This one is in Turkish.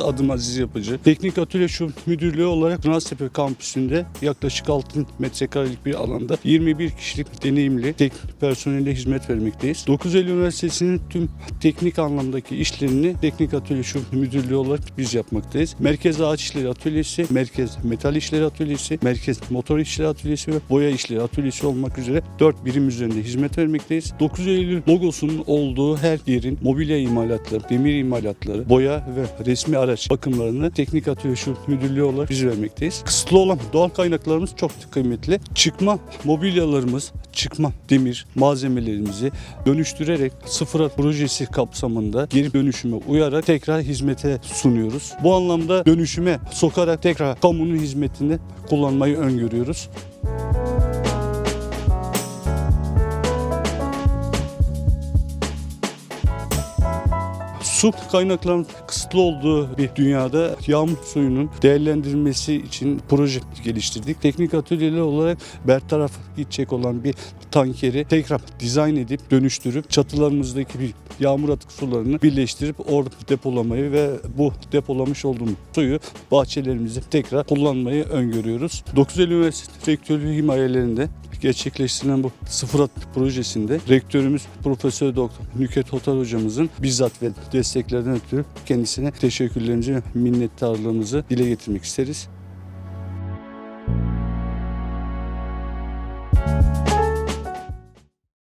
adım Aziz Yapıcı. Teknik Atölye Şube Müdürlüğü olarak Turnaztepe kampüsünde yaklaşık 6 metrekarelik bir alanda 21 kişilik deneyimli teknik personelle hizmet vermekteyiz. 9 Eylül Üniversitesi'nin tüm teknik anlamdaki işlerini Teknik Atölye Şube Müdürlüğü olarak biz yapmaktayız. Merkez Ağaç İşleri Atölyesi, Merkez Metal İşleri Atölyesi, Merkez Motor İşleri Atölyesi ve Boya İşleri Atölyesi olmak üzere 4 birim üzerinde hizmet vermekteyiz. 9 Eylül logosunun olduğu her yerin mobilya imalatları, demir imalatları, boya ve resmi araç bakımlarını Teknik Atölye Şube Müdürlüğü olarak biz vermekteyiz. Kısıtlı olan doğal kaynaklarımız çok kıymetli. Çıkma mobilyalarımız, çıkma demir malzemelerimizi dönüştürerek sıfıra projesi kapsamında geri dönüşüme uyarak tekrar hizmete sunuyoruz. Bu anlamda dönüşüme sokarak tekrar kamunun hizmetini kullanmayı öngörüyoruz. Su kaynaklarının kısıtlı olduğu bir dünyada yağmur suyunun değerlendirilmesi için proje geliştirdik. Teknik atölyeler olarak bertaraf gidecek olan bir tankeri tekrar dizayn edip dönüştürüp çatılarımızdaki bir yağmur atık sularını birleştirip orada depolamayı ve bu depolamış olduğumuz suyu bahçelerimizde tekrar kullanmayı öngörüyoruz. 9 Eylül Üniversitesi Rektörlüğü himayelerinde gerçekleştirilen bu sıfır at projesinde rektörümüz Profesör Doktor Nüket Hotar hocamızın bizzat ve desteklerden ötürü kendisine teşekkürlerimizi minnettarlığımızı dile getirmek isteriz.